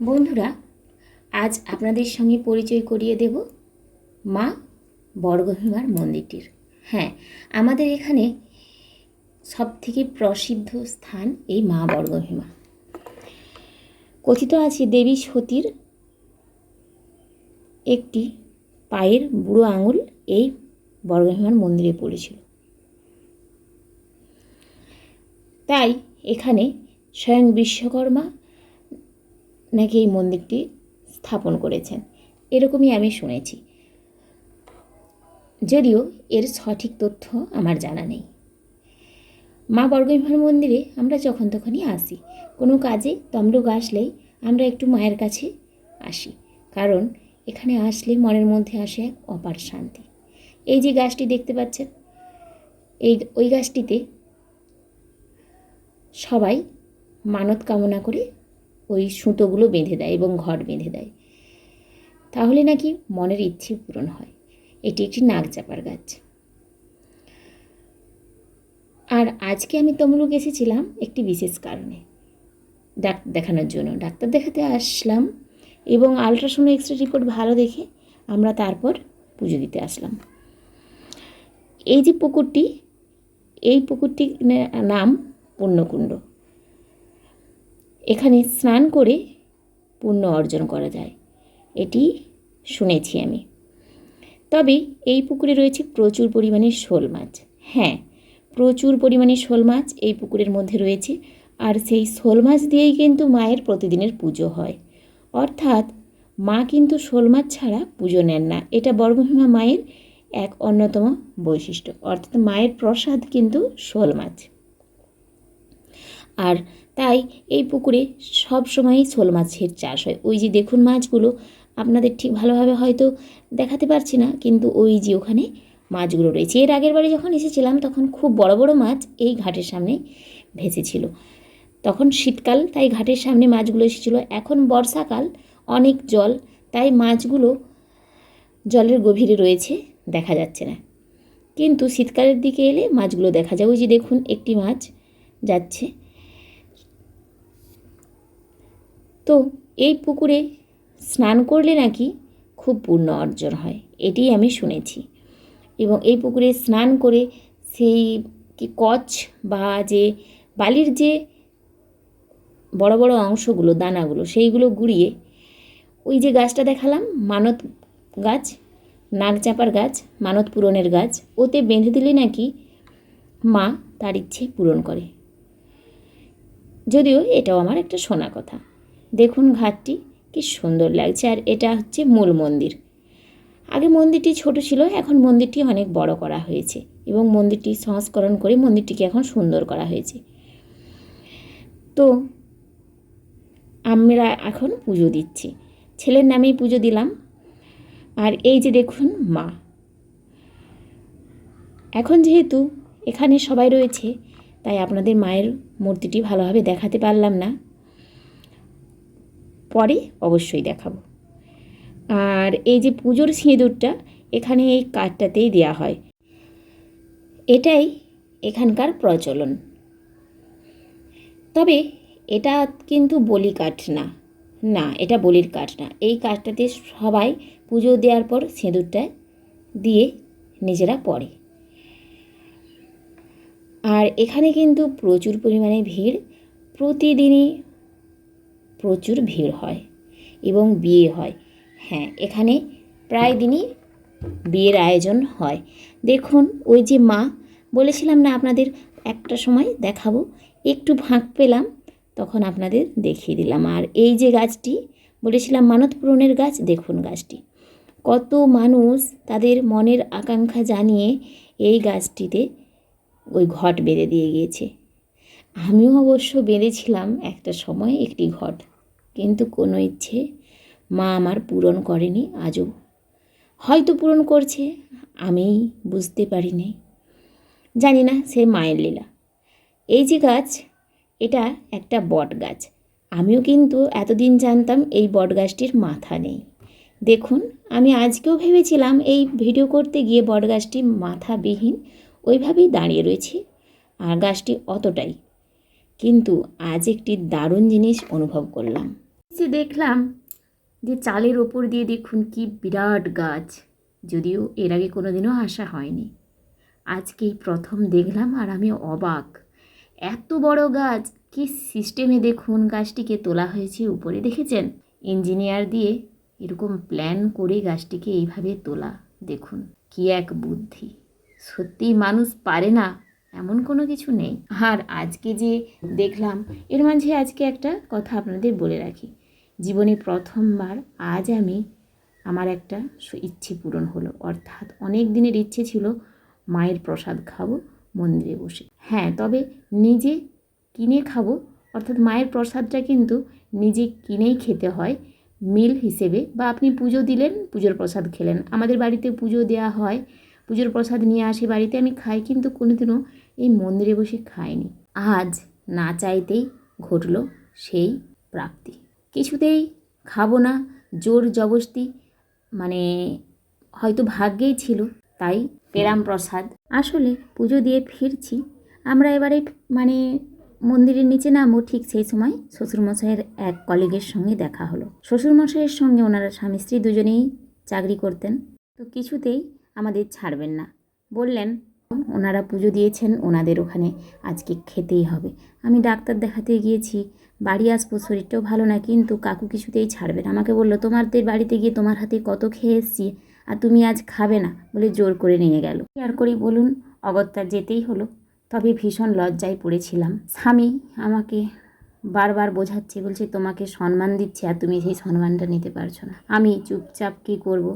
বন্ধুরা, আজ আপনাদের সঙ্গে পরিচয় করিয়ে দেব মা বর্গভীমার মন্দিরটির। হ্যাঁ আমাদের এখানে সবথেকে প্রসিদ্ধ স্থান এই মা বর্গভীমা। কথিত আছে দেবী সতীর একটি পায়ের বুড়ো আঙুল এই বর্গভীমার মন্দিরে পড়েছিল। তাই এখানে স্বয়ং বিশ্বকর্মা নাকি এই মন্দিরটি স্থাপন করেছেন। এরকমই আমি শুনেছি। যদিও এর সঠিক তথ্য আমার জানা নেই। মা বর্গভীমার মন্দিরে আমরা যখন তখনই আসি, কোনো কাজে তমলুক আসলেই আমরা একটু মায়ের কাছে আসি, কারণ এখানে আসলে মনের মধ্যে আসে এক অপার শান্তি। এই যে গাছটি দেখতে পাচ্ছেন, এই, ওই গাছটিতে সবাই মানত কামনা করে ওই সুতোগুলো বেঁধে দেয় এবং ঘর বেঁধে দেয়। তাহলে নাকি মনের ইচ্ছে পূরণ হয়। এটি একটি নাক নাগচাপার গাছ। আর আজকে আমি তমলুক এসেছিলাম একটি বিশেষ কারণে। ডাক্তার দেখানোর জন্য। ডাক্তার দেখাতে আসলাম এবং আলট্রাসাউন্ড এক্স রে রিপোর্ট ভালো দেখে আমরা তারপর পুজো দিতে আসলাম। এই যে পুকুরটি, এই পুকুরটির নাম পুণ্যকুণ্ড। এখানে স্নান করে পুণ্য অর্জন করা যায়। এটি শুনেছি আমি। তবে এই পুকুরে রয়েছে প্রচুর পরিমাণে শোল মাছ। হ্যাঁ প্রচুর পরিমাণে শোল মাছ এই পুকুরের মধ্যে রয়েছে। আর সেই শোল মাছ দিয়েই কিন্তু মায়ের প্রতিদিনের পুজো হয়। অর্থাৎ মা কিন্তু শোল মাছ ছাড়া পুজো নেন না। এটা বর্গভীমা মায়ের এক অন্যতম বৈশিষ্ট্য। অর্থাৎ মায়ের প্রসাদ কিন্তু শোল মাছ। আর তাই এই পুকুরে সব সময়ই শোল মাছের চাষ হয়। ওই যে দেখুন মাছগুলো, আপনাদের ঠিক ভালোভাবে হয়তো দেখাতে পারছি না, কিন্তু ওই যে ওখানে মাছগুলো রয়েছে। এর আগের বারে যখন এসেছিলাম, তখন খুব বড় বড় মাছ এই ঘাটের সামনে ভেসেছিল। তখন শীতকাল, তাই ঘাটের সামনে মাছগুলো এসেছিল। এখন বর্ষাকাল, অনেক জল, তাই মাছগুলো জলের গভীরে রয়েছে, দেখা যাচ্ছে না। কিন্তু শীতকালের দিকে এলে মাছগুলো দেখা যায়। ওই যে দেখুন, একটি মাছ যাচ্ছে। তো এই পুকুরে স্নান করলে নাকি খুব পুণ্য অর্জন হয় এটি আমি শুনেছি। এবং এই পুকুরে স্নান করে সেই কি কচ বা যে বালির যে বড় বড় অংশগুলো, দানাগুলো, সেইগুলো গুঁড়িয়ে ওই যে গাছটা দেখালাম, মানত গাছ, নাগচাপার গাছ, মানত পূরণের গাছ, ওতে বেঁধে দিলে নাকি মা তার ইচ্ছে পূরণ করে। যদিও এটাও আমার একটা শোনা কথা। দেখুন ঘাটটি, কি সুন্দর লাগছে। আর এটা হচ্ছে মূল মন্দির। আগে মন্দিরটি ছোট ছিল, এখন মন্দিরটি অনেক বড় করা হয়েছে এবং মন্দিরটি সংস্করণ করে মন্দিরটিকে এখন সুন্দর করা হয়েছে। তো আমরা এখন পুজো দিচ্ছি। ছেলের নামেই পুজো দিলাম। আর এই যে দেখুন মা। এখন যেহেতু এখানে সবাই রয়েছে, তাই আপনাদের মায়ের মূর্তিটি ভালোভাবে দেখাতে পারলাম না। পরে অবশ্যই দেখাবো। আর এই যে পুজোর সিঁদুরটা এখানে এই কাঠটাতেই দেওয়া হয়। এটাই এখানকার প্রচলন। তবে এটা কিন্তু বলি কাঠ না। না, এটা বলির কাঠ না। এই কাঠটাতে সবাই পুজো দেওয়ার পর সিঁদুরটা দিয়ে নিজেরা পড়ে। আর এখানে কিন্তু প্রচুর পরিমাণে ভিড়। প্রতিদিনই প্রচুর ভিড় হয় এবং বিয়ে হয়। হ্যাঁ এখানে প্রায় দিনই বিয়ের আয়োজন হয়। দেখুন, ওই যে মা, বলেছিলাম না আপনাদের একটা সময় দেখাবো? একটু ফাঁক পেলাম, তখন আপনাদের দেখিয়ে দিলাম। আর এই যে গাছটি, বলেছিলাম মানত পূরণের গাছ, দেখুন গাছটি। কত মানুষ তাদের মনের আকাঙ্ক্ষা জানিয়ে এই গাছটিতে ওই ঘট বেঁধে দিয়ে গিয়েছে। আমিও অবশ্য বেঁধেছিলাম একটা সময় একটি ঘট। কিন্তু কোনো ইচ্ছে মা আমার পূরণ করেনি, আজও হয়তো পূরণ করছে আমি বুঝতে পারিনি। জানি না সে মায়ের লীলা। এই যে গাছ, এটা একটা বট গাছ। আমিও কিন্তু এতদিন জানতাম এই বট গাছটির মাথা নেই। দেখুন, আমি আজকেও ভেবেছিলাম এই ভিডিও করতে গিয়ে বট গাছটি মাথাবিহীন ওইভাবেই দাঁড়িয়ে রয়েছে, আর গাছটি অতটাই। কিন্তু আজ একটি দারুণ জিনিস অনুভব করলাম। যে দেখলাম যে চালের ওপর দিয়ে দেখুন কি বিরাট গাছ। যদিও এর আগে কোনো দিনও আসা হয়নি। আজকেই প্রথম দেখলাম আর আমি অবাক। এত বড় গাছ, কি সিস্টেমে দেখুন গাছটিকে তোলা হয়েছে উপরে, দেখেছেন? ইঞ্জিনিয়ার দিয়ে এরকম প্ল্যান করে গাছটিকে এইভাবে তোলা, দেখুন কি এক বুদ্ধি। সত্যি মানুষ পারে না, এমন কোনো কিছু নেই। আর আজকে যে দেখলাম, এর মাঝে আজকে একটা কথা আপনাদের বলে রাখি। জীবনে প্রথমবার আজ আমি আমার একটা ইচ্ছে পূরণ হলো। অর্থাৎ অনেক দিনের ইচ্ছে ছিল মায়ের প্রসাদ খাব, মন্দিরে বসে। হ্যাঁ তবে নিজে কিনে খাব, অর্থাৎ মায়ের প্রসাদটা কিন্তু নিজে কিনেই খেতে হয় মিল হিসেবে। বা আপনি পুজো দিলেন, পুজোর প্রসাদ খেলেন। আমাদের বাড়িতে পুজো দেওয়া হয়, পুজোর প্রসাদ নিয়ে আসি বাড়িতে, আমি খাই, কিন্তু কোনোদিনও এই মন্দিরে বসে খাইনি। আজ না চাইতেই ঘটলো সেই প্রাপ্তি। কিছুতেই খাব না, জোর জবস্তি মানে হয়তো ভাগ্যেই ছিল তাই পেলাম প্রসাদ। আসলে পুজো দিয়ে ফিরছি, আমরা এবারে মানে মন্দিরের নিচে নামবো, ঠিক সেই সময় শ্বশুরমশাইয়ের এক কলিগের সঙ্গে দেখা হলো। শ্বশুরমশাইয়ের সঙ্গে ওনারা স্বামী স্ত্রী দুজনেই চাকরি করতেন, তো কিছুতেই আমাদের ছাড়বেন না। বললেন, ওনারা পুজো দিয়েছেন, ওনাদের ওখানে আজকে খেতেই হবে। আমি ডাক্তার দেখাতে গিয়েছি বাড়ি আসব, শরীরটাও ভালো না, কিন্তু কাকু কিছুতেই ছাড়বে না। আমাকে বলল, তোমাদের বাড়িতে গিয়ে তোমার হাতে কত খেয়ে এসছি আর তুমি আজ খাবে না, বলে জোর করে নিয়ে গেল। আর করি বলুন, অগত্যা যেতেই হলো। তবে ভীষণ লজ্জায় পড়েছিলাম। স্বামী আমাকে বারবার বোঝাচ্ছে, বলছে, তোমাকে সম্মান দিচ্ছে আর তুমি সেই সম্মানটা নিতে পারছ না। আমি চুপচাপ কী করব?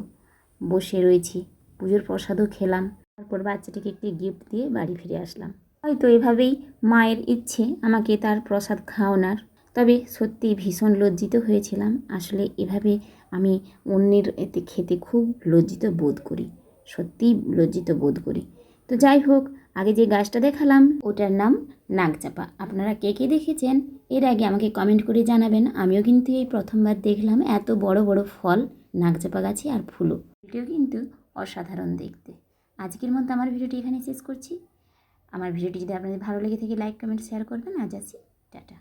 বসে রয়েছি, পুজোর প্রসাদও খেলাম। তারপর বাচ্চাটিকে একটি গিফট দিয়ে বাড়ি ফিরে আসলাম। হয়তো এভাবেই মায়ের ইচ্ছে আমাকে তার প্রসাদ খাওয়ানোর। তবে সত্যি ভীষণ লজ্জিত হয়েছিলাম। আসলে এভাবে আমি অন্যের এতে খেতে খুব লজ্জিত বোধ করি। সত্যিই লজ্জিত বোধ করি। তো যাই হোক, আগে যে গাছটা দেখালাম, ওটার নাম নাগচাপা। আপনারা কে কে দেখেছেন, এর আগে আমাকে কমেন্ট করে জানাবেন। আমিও কিন্তু এই প্রথমবার দেখলাম এত বড় বড় ফল, নাগচাপা গাছে আর ফুলও। এটিও কিন্তু অসাধারণ দেখতে। আজকের মতো আমার ভিডিওটি এখানে শেষ করছি। আমার ভিডিওটি যদি আপনাদের ভালো লেগে থাকে লাইক কমেন্ট শেয়ার করবেন। আজ আসি টাটা।